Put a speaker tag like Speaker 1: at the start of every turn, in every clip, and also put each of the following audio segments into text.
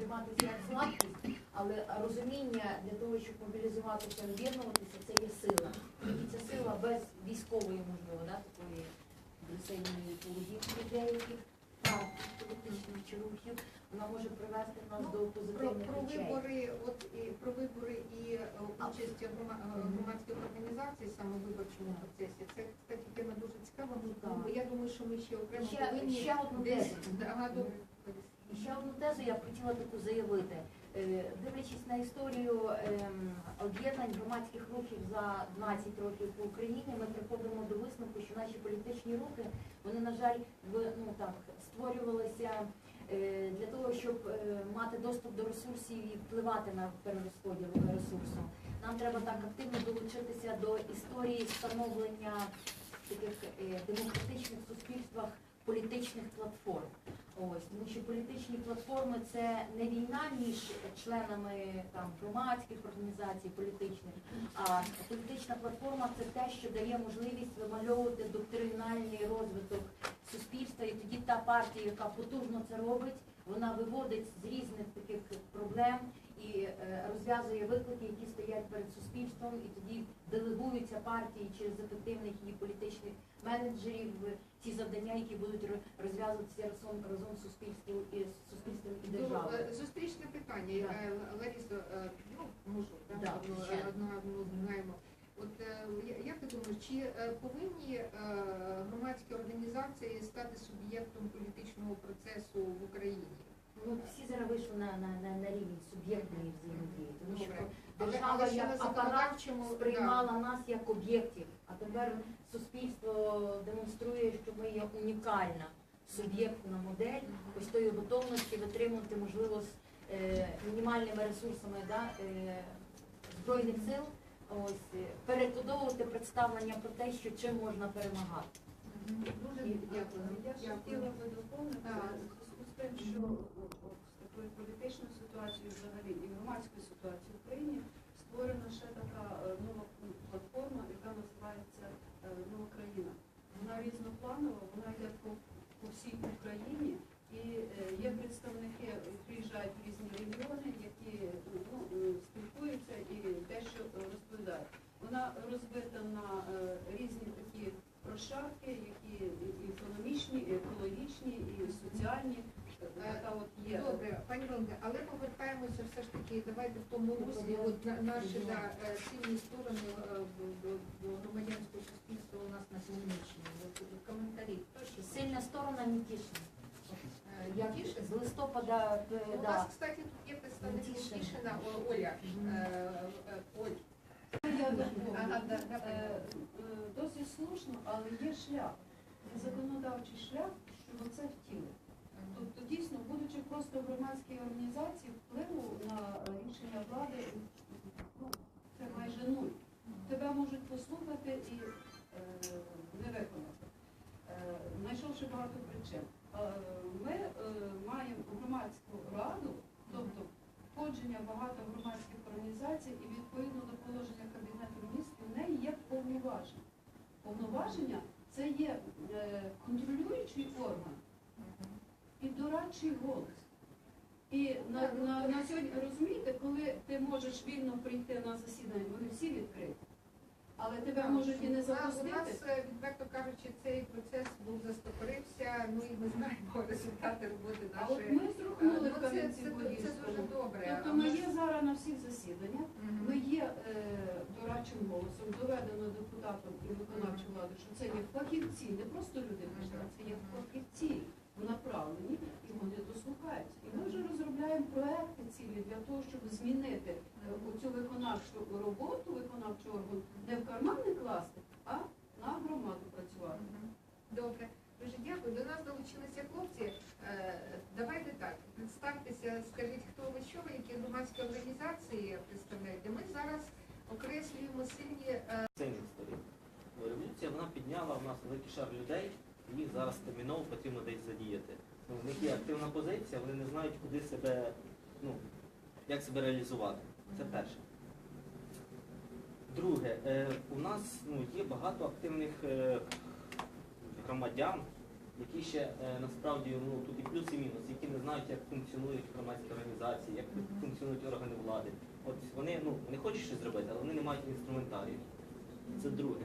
Speaker 1: сприйматися як слабкість, але розуміння для того, щоб мобілізуватися, об'єднуватися, це є сила. І ця сила без військової, можливо, да, такої сильної деяких партій, політичних чи рухів, вона може привести нас
Speaker 2: Ну,
Speaker 1: до позитивних
Speaker 2: про
Speaker 1: речей.
Speaker 2: вибори, от і про вибори і е, участь е, громадських організацій саме в виборчому процесі. Це кстати тема дуже цікава.
Speaker 1: Ну,
Speaker 2: бо. Я думаю, що ми ще окремо
Speaker 1: Ще-
Speaker 2: повинні
Speaker 1: ще одну
Speaker 2: десь
Speaker 1: тезу. Ще одну тезу я б хотіла таку заявити. Е, Дивлячись на історію ем, об'єднань громадських рухів за 20 років по Україні, ми приходимо до висновку, що наші політичні рухи, вони, на жаль, ну, так, створювалися е, для того, щоб е, мати доступ до ресурсів і впливати на перерозподіл ресурсу. Нам треба так активно долучитися до історії встановлення в таких демократичних суспільствах політичних платформ. Ось тому що політичні платформи це не війна між членами там громадських організацій політичних, а політична платформа це те, що дає можливість вимальовувати доктринальний розвиток суспільства, і тоді та партія, яка потужно це робить, вона виводить з різних таких проблем і е, розв'язує виклики, які стоять перед суспільством, і тоді делегуються партії через ефективних її політичних менеджерів в ті завдання, які будуть розв'язуватися разом разом з суспільством і суспільством і
Speaker 2: Ну,
Speaker 1: державою.
Speaker 2: е, Зустрічне питання.
Speaker 1: Так.
Speaker 2: Е, Ларисо, е, ну, можу, так,
Speaker 1: Да,
Speaker 2: одну, одну, знаємо. От як ти думаєш, чи повинні громадські організації стати суб'єктом політичного процесу в Україні?
Speaker 1: Ну, всі зараз вийшли на, на, на, на рівень суб'єктної взаємодії, тому що держава як апарат сприймала нас як об'єктів, а тепер суспільство демонструє, що ми є унікальна суб'єктна модель ось тої готовності витримувати, можливо, з е, мінімальними ресурсами да, е, збройних сил, ось е, перекодовувати представлення про те, що чим можна перемагати.
Speaker 2: Дуже дякую.
Speaker 3: Я хотіла би доповнити з тим, що от, політичну ситуацією взагалі і громадську ситуацію в Україні створена ще така е, нова платформа, яка називається е, Нова країна. Вона різнопланова, вона йде по, по всій Україні і е, є представники, е, приїжджають в різні регіони, які ну, е, спілкуються і дещо е, розповідають. Вона розбита на е, різні такі прошарки, які і економічні, і екологічні, і соціальні. Е, Така от є.
Speaker 2: Добре, пані Валентина, але повертаємося таки, давайте в тому руслі, от на- наші да, е, сильні сторони е, в- в- в громадянського суспільства у нас на Хмельниччині. От, е, Коментарі. Хто ще?
Speaker 1: Сильна сторона Нікішин.
Speaker 2: Е,
Speaker 1: Я
Speaker 2: Нікішин?
Speaker 1: з листопада е,
Speaker 2: У
Speaker 1: да,
Speaker 2: нас, кстати, тут є представник
Speaker 1: Нікішин.
Speaker 2: Нікішина, Оля. Е, е, Оль.
Speaker 3: Я доповню.
Speaker 2: Ага, да, да,
Speaker 3: Е, е, Досить слушно, але є шлях. Є законодавчий шлях, щоб це втілити. Просто в громадській організації, впливу на е, рішення влади ну, це майже нуль. Тебе можуть послухати і е, не виконати, е, знайшовши багато причин. Е, ми е, маємо громадську раду, тобто входження багато громадських організацій і відповідно до положення Кабінету міністрів в неї є повноваження. Повноваження це є е, контролюючий орган і дорадчий голос. І на, на, на сьогодні розумієте, коли ти можеш вільно прийти на засідання, вони всі відкриті, але тебе можуть і не
Speaker 2: нас- У
Speaker 3: запустити.
Speaker 2: нас, е, відверто кажучи, цей процес був застопорився, ну і ми знаємо результати роботи
Speaker 3: А от
Speaker 2: нашої.
Speaker 3: ми зрухнули
Speaker 2: Е,
Speaker 3: в
Speaker 2: ну, це, дуже добре.
Speaker 3: Тобто ми є зараз на всіх засіданнях.
Speaker 2: Мгм.
Speaker 3: Ми є е, дорадчим голосом, доведено депутатом і виконавчою владою, що це є фахівці, не просто люди це є фахівці направлені і вони дослухаються. І ми вже розробляємо проекти цілі для того, щоб змінити е, цю виконавчу роботу, виконавчий орган не в карман не класти, а на громаду працювати.
Speaker 2: Добре. Дуже дякую. До нас долучилися хлопці. Е, Давайте так, представтеся, скажіть, хто ви що ви, які громадські організації представляєте. Ми зараз окреслюємо сильні е.
Speaker 4: Революція вона підняла в нас великий шар людей, і їх зараз терміново потрібно десь задіяти. Ну, в них є активна позиція, вони не знають, куди себе, ну, як себе реалізувати. Це перше. Друге, е, у нас ну, є багато активних е, громадян, які ще е, насправді ну тут і плюс і мінус, які не знають, як функціонують громадські організації, як функціонують органи влади. От вони ну вони хочуть щось зробити, але вони не мають інструментарію. Це друге.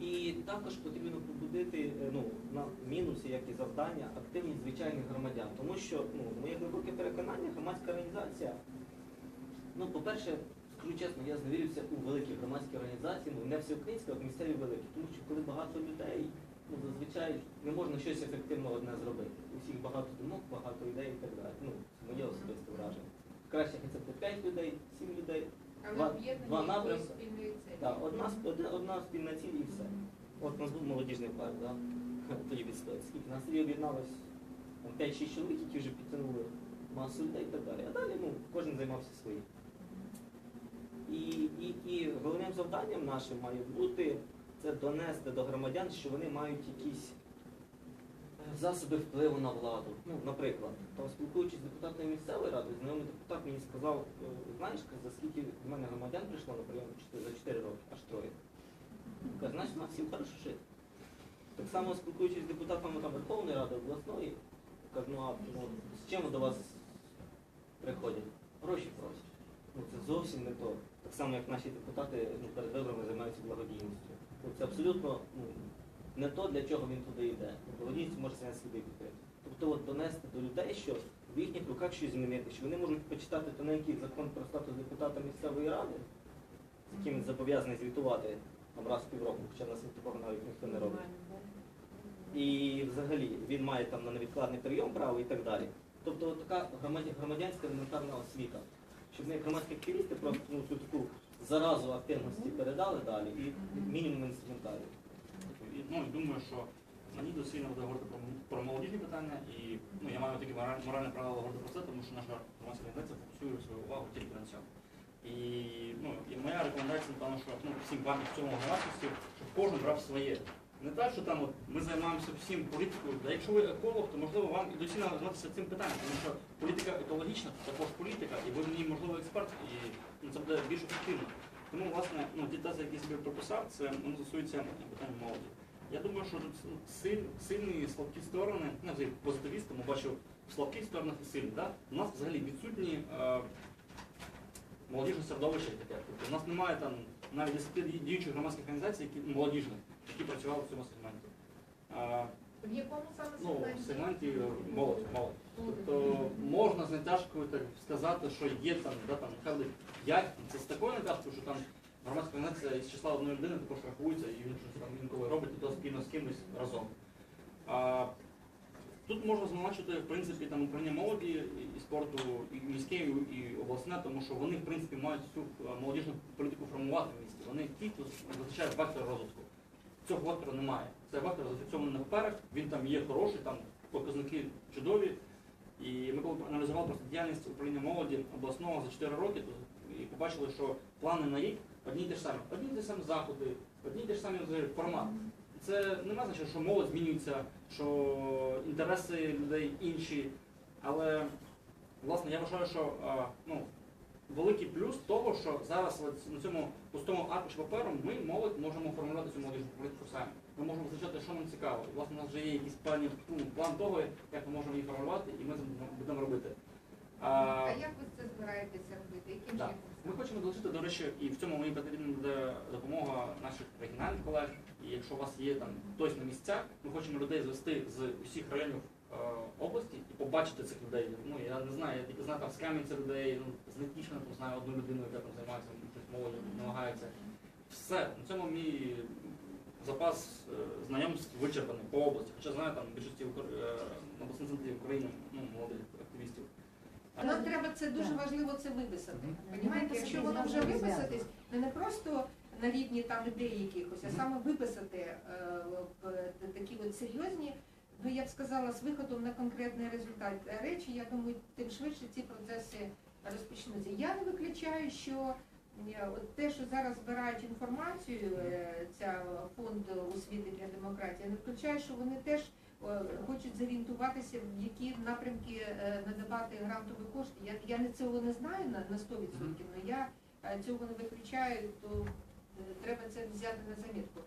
Speaker 4: І також потрібно побудити е, ну, на мінуси, як і завдання, активність звичайних громадян. Тому що ну, моє глибоке переконання, громадська організація, ну, по-перше, скажу чесно, я зневірився у великі громадські організації, ну не всеукраїнські, а місцеві великі. Тому що коли багато людей, ну зазвичай не можна щось ефективно одне зробити. У всіх багато думок, багато ідей і так далі. Ну, моє особисте враження. Краще, як це 5 людей, 7 людей. Два- два напрямки. Так, одна, одна, одна спільна ціль і все. От у нас був молодіжний парк, да? тоді відстоїть. Скільки нас тоді об'єдналось 5-6 чоловік, які вже підтягнули масу людей і так далі. А далі ну, кожен займався своїм. І, і, і головним завданням нашим має бути це донести до громадян, що вони мають якісь засоби впливу на владу. Ну, наприклад, там спілкуючись з депутатами місцевої ради, знайомий депутат мені сказав, е, знаєш, за скільки в мене громадян прийшло на прийом за 4 роки, аж троє. Каже, у нас всім хорошо жити. Так само спілкуючись з депутатами там, Верховної Ради, обласної, кажу, ну а ну, з чим до вас приходять? Гроші просять. Ну це зовсім не то. Так само, як наші депутати ну, перед виборами займаються благодійністю. Ну, це абсолютно ну, не то, для чого він туди йде. Благодійність може себе сліди відкрити. Тобто от донести до людей, що в їхніх руках щось змінити, що вони можуть почитати тоненький закон про статус депутата місцевої ради, з яким він зобов'язаний звітувати там, раз півроку, хоча в нас такого навіть ніхто не робить. І взагалі він має там на невідкладний прийом право і так далі. Тобто от така громадянська елементарна освіта. Щоб ми громадські активісти просто ну, цю таку заразу активності передали далі і мінімум інструментарію.
Speaker 5: Ну, думаю, що мені доцільно буде говорити про, молодіжні питання, і ну, я маю мораль- моральне право говорити про це, тому що наша громадська організація фокусує свою увагу тільки на цьому. І, ну, і моя рекомендація, напевно, що ну, всім вам в цьому громадськості, щоб кожен брав своє. Не так, що там от, ми займаємося всім політикою, а якщо ви еколог, то можливо вам і доцільно займатися цим питанням, тому що політика екологічна, це також політика, і ви ній можливо експерт, і ну, це буде більш ефективно. Тому, власне, ну, ті тези, які собі прописав, це воно стосується питань молоді. Я думаю, що тут силь, сильні і слабкі сторони, ну, взагалі позитивіст, тому бачив в слабких сторонах і сильні. Да? У нас взагалі відсутні е, молодіжне середовище таке. Тобто у нас немає там навіть 10 діючих громадських організацій, які молодіжних, які працювали в цьому сегменті. Е,
Speaker 2: В якому саме
Speaker 5: ну, в
Speaker 2: сегменті?
Speaker 5: е, молодь, молодь. Тобто можна з натяжкою так сказати, що є там, да, там, нехай буде 5, це з такою натяжкою, що там громадська організація із числа одної людини також рахується і він щось там інколи робить, і то спільно з кимось разом. А, тут можна зазначити, в принципі, там управління молоді і- спорту, і міське, і, обласне, тому що вони, в принципі, мають цю е, молодіжну політику формувати в місті. Вони ті, хто визначає вектор розвитку. Цього вектора немає. Цей вектор зафіксований на паперах, він там є хороший, там показники чудові. І ми коли аналізували просто діяльність управління молоді обласного за 4 роки, то і побачили, що плани на рік одні й ті ж самі, одні й ті ж самі заходи, одні й ті ж самі формат. Це не має значення, що молодь змінюється, що інтереси людей інші. Але власне я вважаю, що ну, великий плюс того, що зараз на цьому пустому аркуші паперу ми молодь можемо формулювати цю молодіжну політику самі. Ми можемо визначати, що нам цікаво. І, власне, у нас вже є якийсь певний ну, план того, як ми можемо її формулювати, і ми будемо робити. А,
Speaker 2: А як ви це збираєтеся робити? Яким
Speaker 5: Да. Ми хочемо долучити, до речі, і в цьому мені потрібна допомога наших регіональних колег. І якщо у вас є там хтось на місцях, ми хочемо людей звести з усіх районів е, області і побачити цих людей. Ну я не знаю, я тільки знаю там з Кам'янця людей, ну з Нетішина там знаю одну людину, яка там займається молоді, намагається. Все, на цьому мій запас е, знайомств вичерпаний по області. Хоча знаю там більшості е, обласних центрів України ну, молодих.
Speaker 2: Нам треба це дуже важливо це виписати. Понімаєте, якщо воно вже виписатись, не, просто на рівні там ідей якихось, а саме виписати е, такі от серйозні, ну я б сказала, з виходом на конкретний результат речі, я думаю, тим швидше ці процеси розпочнуться. Я не виключаю, що е, от те, що зараз збирають інформацію, е, ця фонд освіти для демократії, я не виключаю, що вони теж е, хочуть зорієнтуватися, в які напрямки е, надавати грантові кошти. Я, я не цього не знаю на, на 100%, але я е, цього не виключаю, то е, треба це взяти на замітку.